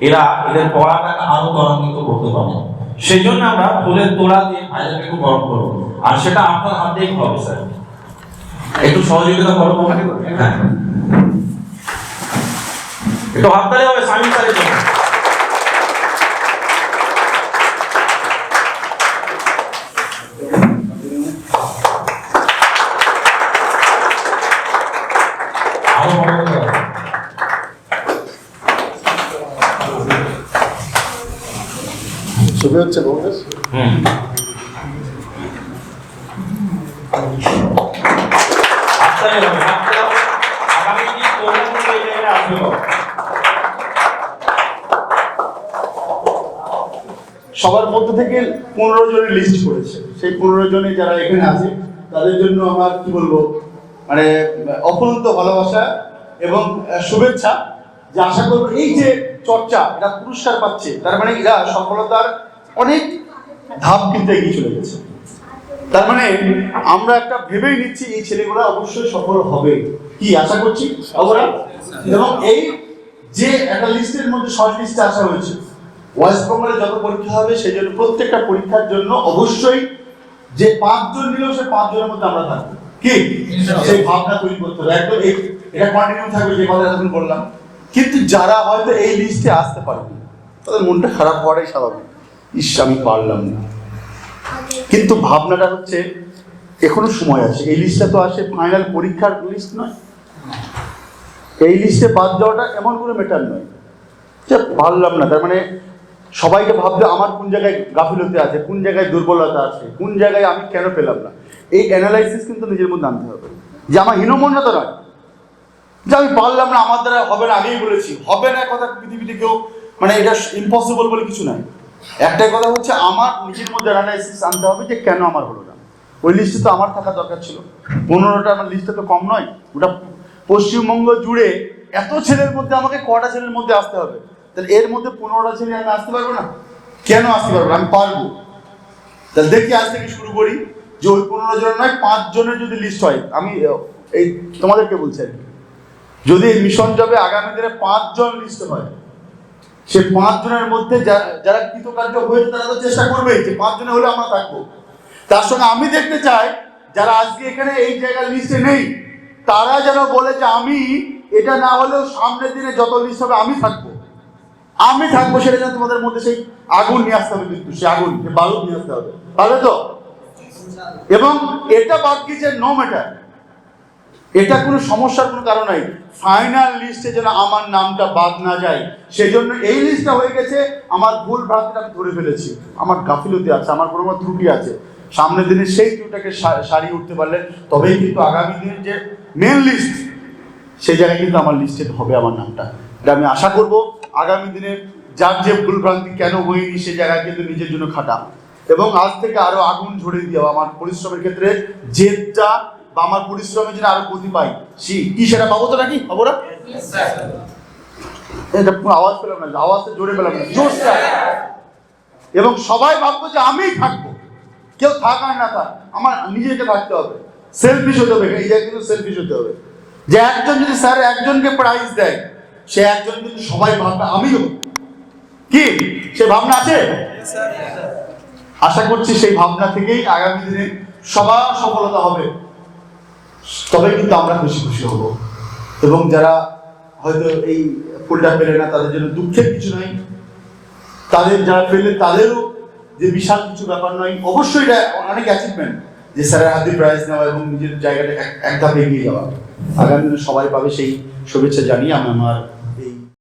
এরা এদের পড়াটাকে আরও ত্বরান্বিত করতে পারে সেই জন্য আমরা ফুলের তোড়া দিয়ে ভাইজানকে একটু গরম করব। আর সেটা আপনার হাত দিয়ে হবে, স্যার। একটু সহযোগিতা করব হ্যাঁ। একটু হাত তালে হবে, স্বামী স্যারের জায়গায় আসবে? বাবা। সবার মধ্যে থেকে পনেরো জনের লিস্ট করেছে। সেই পনেরো জনে যারা এখানে আছে, তাদের জন্য আমার কি বলব মানে অফুরন্ত ভালোবাসা এবং শুভেচ্ছা। যে আশা করব, এই যে চর্চা এটা পুরস্কার পাচ্ছে, তার মানে এরা সফলতার অনেক ধাপ কিন্তু এগিয়ে চলে গেছে। তার মানে আমরা একটা ভেবেই নিচ্ছি এই ছেলেগুলো অবশ্যই সফল হবে। কি আশা করছি? আমরা এবং এই যে একটা লিস্টের মধ্যে শর্ট লিস্টে আসা হয়েছে, ওয়েস্ট বেঙ্গলে যত পরীক্ষা হবে, সেই জন্য প্রত্যেকটা পরীক্ষার জন্য অবশ্যই যে পাঁচজন নিলেও সে পাঁচজনের মধ্যে আমরা থাকব। কি? সেই ভাবনা তৈরি করতে হবে। একদম এটা কন্টিনিউ থাকবে, যে কথা এখন বললাম। কিন্তু যারা হয়তো এই লিস্টে আসতে পারবে, তাদের মনটা খারাপ হওয়াটাই স্বাভাবিক। ইস, আমি পারলাম না। কিন্তু ভাবনাটা হচ্ছে, এখনও সময় আছে। এই লিস্টটা তো আসে ফাইনাল পরীক্ষার লিস্ট নয়। এই লিস্টে বাদ দেওয়াটা এমন কোনো ম্যাটার নয়। যে পারলাম না। তার মানে সবাইকে ভাবতে আমার কোন জায়গায় গাফিলতি আছে, কোন জায়গায় দুর্বলতা আছে, কোন জায়গায় আমি কেন পেলাম না। এই অ্যানালাইসিস কিন্তু নিজের মধ্যে আনতে হবে। যে আমার হীনমন্যতা নয়। যে আমি পারলাম না, আমার দ্বারা হবে না, আগেই বলেছি। হবে না কথা পৃথিবীতে কেউ মানে এটা ইম্পসিবল বলে কিছু নাই। একটাই কথা হচ্ছে আমার নিজের মধ্যে অ্যানালাইসিস আনতে হবে যে কেন আমার হলো না। ওই লিস্টে তো আমার থাকা দরকার ছিল। পনেরোটা আমার লিস্টে তো কম নয়। ওটা পশ্চিমবঙ্গ জুড়ে এত ছেলের মধ্যে আমাকে কটা ছেলের মধ্যে আসতে হবে? তাহলে এর মধ্যে পনেরোটা ছেলে আমি আসতে পারব না? কেন আসতে পারব? আমি পারব। তাহলে দেখি আজ থেকে শুরু করি যে ওই পনেরো জনের নয়, পাঁচ জনের যদি লিস্ট হয়, আমি, এই তোমাদেরকে বলছি আর কি। যদি মিশন যাবে আগামী দিনে পাঁচজন লিস্ট হয় সে পাঁচ জনের মধ্যে যা- যারা কৃতকার্য হয়েছে তারা তো চেষ্টা করবেই যে পাঁচ জনে হলে আমরা থাকব। তার সঙ্গে আমি দেখতে চাই, যারা আজকে এখানে এই জায়গার লিস্টে নেই, তারা যেন বলে যে আমি, এটা না হলেও সামনের দিনে যত লিস্ট হবে আমি থাকব। আমি থাকব সেটা যেন তোমাদের মধ্যে সেই আগুন নিয়ে আসতে হবে কিন্তু, সেই আগুন বালুক নিয়ে আসতে হবে। পারবে তো? এবং এটা বাদ গিয়েছে নো ম্যাটার এটা কোনো সমস্যার কোনো কারণ নাই। ফাইনাল লিস্টে যেন আমার নামটা বাদ না যায় সেই জন্য এই লিস্টটা হয়ে গেছে, আমার ভুল ভ্রান্তিটা আমি ধরে ফেলেছি। আমার গাফিলতি আছে, আমার কোনো ত্রুটি আছে। সামনের দিনে সেই ত্রুটিটাকে সা- সারিয়ে উঠতে পারলে তবেই কিন্তু আগামী দিনের যে মেন লিস্ট সেই জায়গায় কিন্তু আমার লিস্টেড হবে আমার নামটা। এটা আমি আশা করব, আগামী দিনে যার যে ভুল ভ্রান্তি কেন হয়নি, সে জায়গায় কিন্তু নিজের জন্য খাটা। এবং আজ থেকে আরও আগুন ঝরে দেওয়া আমার পরিশ্রমের ক্ষেত্রে জেদটা বা আমার পরিশ্রমের জন্য আরও গতি পাই সি কি সেটা পাবো তো নাকি? পাবো না? এটা আওয়াজ পেলাম না, আওয়াজটা জোরে পেলাম না। জোরটা এবং সবাই ভাববো যে আমিই থাকব। কেউ থাক আর না থাক, আমার নিজেকে থাকতে হবে। সেলফিশ হতে হবে, এই জায়গায় কিন্তু সেলফিশ হতে হবে। যে একজন যদি স্যার একজনকে প্রাইজ দেয়, সে একজন কিন্তু সবাই ভাববে আমিও কি? সে ভাবনা আছে? আশা করছি সেই ভাবনা থেকেই আগামী দিনে সবার সফলতা হবে। তবে কিন্তু আমরা খুশি খুশি হব। এবং যারা হয়তো এই ফুলটা পেলে না, তাদের জন্য দুঃখের কিছু নাই। তাদের যারা পেলে, তাদেরও যে বিশাল কিছু ব্যাপার নয়, অবশ্যই এটা অনেক অ্যাচিভমেন্ট যে স্যারের হাতে প্রাইজ নেওয়া এবং নিজের জায়গাটা এক- ধাপ এগিয়ে যাওয়া। আগামী দিনে সবাই পাবে সেই শুভেচ্ছা জানিয়ে আমি আমার